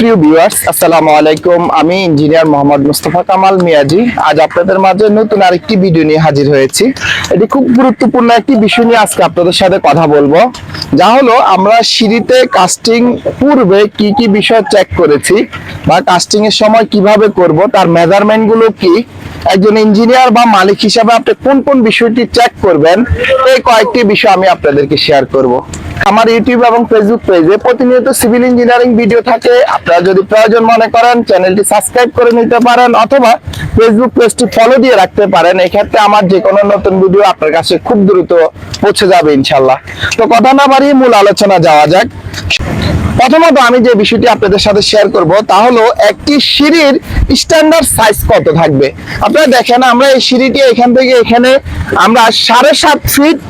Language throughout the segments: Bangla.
প্রিয় ভিউয়ার্স আসসালামু আলাইকুম। আমি ইঞ্জিনিয়ার মোহাম্মদ মুস্তফা কামাল মিয়াজি। আজ আপনাদের মাঝে নতুন আরেকটি ভিডিও নিয়ে হাজির হয়েছি। এটি খুব গুরুত্বপূর্ণ একটি বিষয় নিয়ে আজকে আপনাদের সাথে কথা বলব। যা হলো, আমরা সিঁড়িতে কাস্টিং পূর্বে কি কি বিষয় চেক করেছি বা কাস্টিং এর সময় কীভাবে করব, তার মেজারমেন্টগুলো কি, একজন ইঞ্জিনিয়ার বা মালিক হিসাবে আপনি কোন কোন বিষয়টি চেক করবেন, এই কয়েকটি বিষয় আমি আপনাদেরকে শেয়ার করব। আমার ইউটিউব এবং ফেসবুক পেজে প্রতিনিয়ত সিভিল ইঞ্জিনিয়ারিং ভিডিও থাকে। আপনারা যদি প্রয়োজন মনে করেন চ্যানেলটি সাবস্ক্রাইব করে নিতে পারেন, অথবা ফেসবুক পেজটি ফলো দিয়ে রাখতে পারেন, এক্ষেত্রে আমার যে কোনো নতুন ভিডিও আপনার কাছে খুব দ্রুত পৌঁছে যাবে ইনশাল্লাহ তো কথা না বাড়িয়ে মূল আলোচনা যাওয়া যাক। প্রথমত আমি যে বিষয়টি আপনাদের সাথে শেয়ার করব, তা হলো একটি সিঁড়ির স্ট্যান্ডার্ড সাইজ কত থাকবে? আপনারা দেখেন, আমরা এই সিঁড়িটি এখান থেকে এখানে আমরা সাড়ে সাত ফিট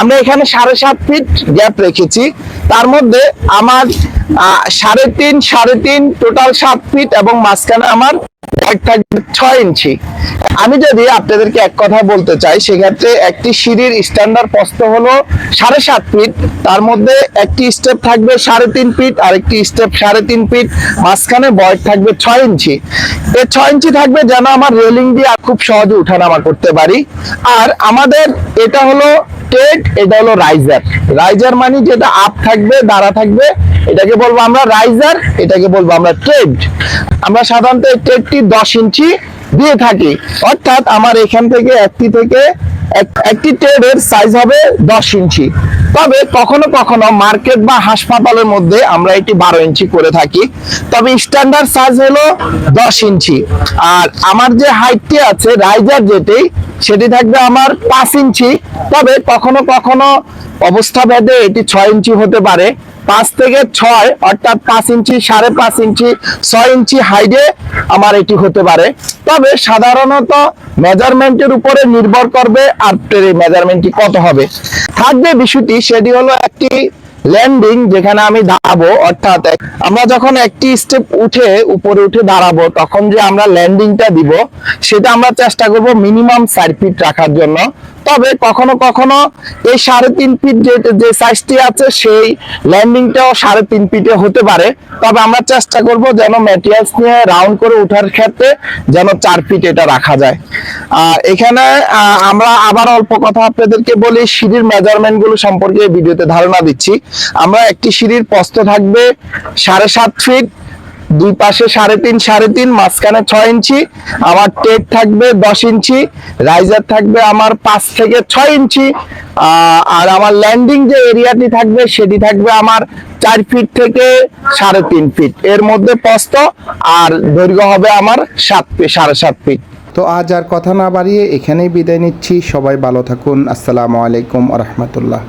আমরা এখানে সাড়ে সাত ফিট গ্যাপ রেখেছি। তার মধ্যে আমার সাড়ে তিন সাড়ে তিন টোটাল সাত ফিট এবং মাঝখানে আমার ছয় ইঞ্চি। আমি যদি আপনাদেরকে এক কথা বলতে চাই, সেক্ষেত্রে একটি সিঁড়ির স্ট্যান্ডার্ড প্রস্থ হলো সাড়ে সাত ফিট তার মধ্যে একটি স্টেপ থাকবে সাড়ে তিন ফিট আর একটি স্টেপ সাড়ে তিন ফিট মাঝখানে বয়স থাকবে ছয় ইঞ্চি। এই ছয় ইঞ্চি থাকবে যেন আমার রেলিং দিয়ে খুব সহজে উঠানামা করতে পারি। আর আমাদের এটা হলো টেট এটা হলো রাইজার রাইজার মানে যেটা আপ থাকবে দাঁড়া থাকবে, এটাকে বলব আমরা রাইজার এটাকে বলব আমরা ট্রেড আমরা সাধারণত এই ট্রেডটি দশ ইঞ্চি দিয়ে থাকি। অর্থাৎ আমার এখান থেকে একটি থেকে এক- একটি ট্রেডের সাইজ হবে দশ ইঞ্চি। তবে কখনো কখনো মার্কেট বা হাসপাতালের মধ্যে আমরা এটি বারো ইঞ্চি করে থাকি। তবে স্ট্যান্ডার্ড সাইজ হলো দশ ইঞ্চি। আর আমার যে হাইটটি আছে রাইজার যেটি, সেটি থাকবে আমার পাঁচ ইঞ্চি। তবে কখনো কখনো অবস্থা ভেদে এটি ছয় ইঞ্চি হতে পারে। পাঁচ থেকে ছয়, অর্থাৎ পাঁচ ইঞ্চি, সাড়ে পাঁচ ইঞ্চি, ছয় ইঞ্চি হাইডে আমার এটি হতে পারে। তবে সাধারণত মেজারমেন্টের উপরে নির্ভর করবে আর মেজারমেন্টটি কত হবে। থাকবে বিষয়টি, সেটি হলো একটি ল্যান্ডিং যেখানে আমি দাঁড়াবো, অর্থাৎ আমরা যখন একটি স্টেপ উঠে উপরে উঠে দাঁড়াবো, তখন যে আমরা ল্যান্ডিংটা দিব, সেটা আমরা চেষ্টা করব মিনিমাম চার ফিট রাখার জন্য। তবে কখনো কখনো এই সাড়ে তিন ফিট যে যে সাইজটি আছে, সেই ল্যান্ডিংটাও সাড়ে তিন ফিটে হতে পারে। তবে আমরা চেষ্টা করব যেন ম্যাটেরিয়ালস নিয়ে রাউন্ড করে ওঠার ক্ষেত্রে যেন চার ফিট এটা রাখা যায়। এখানে আমরা আবার অল্প কথা আপনাদেরকে বলি, সিঁড়ির মেজারমেন্টগুলো সম্পর্কে ভিডিওতে ধারণা দিচ্ছি। আমরা একটি সিঁড়ির প্রস্থ থাকবে সাড়ে সাত ফিট দুই পাশে সাড়ে তিন সাড়ে তিন, মাঝখানে ছয় ইঞ্চি, আমার টেক থাকবে দশ ইঞ্চি রাইজার থাকবে আমার পাঁচ থেকে ছয় ইঞ্চি আর আমার ল্যান্ডিং যে এরিয়াটি থাকবে, সেটি থাকবে আমার চার ফিট থেকে সাড়ে তিন ফিট এর মধ্যে প্রস্থ, আর দৈর্ঘ্য হবে আমার সাত, সাড়ে সাত ফিট তো আজ আর কথা না বাড়িয়ে এখানেই বিদায় নিচ্ছি। সবাই ভালো থাকুন। আসসালামু আলাইকুম রহমতুল্লাহ।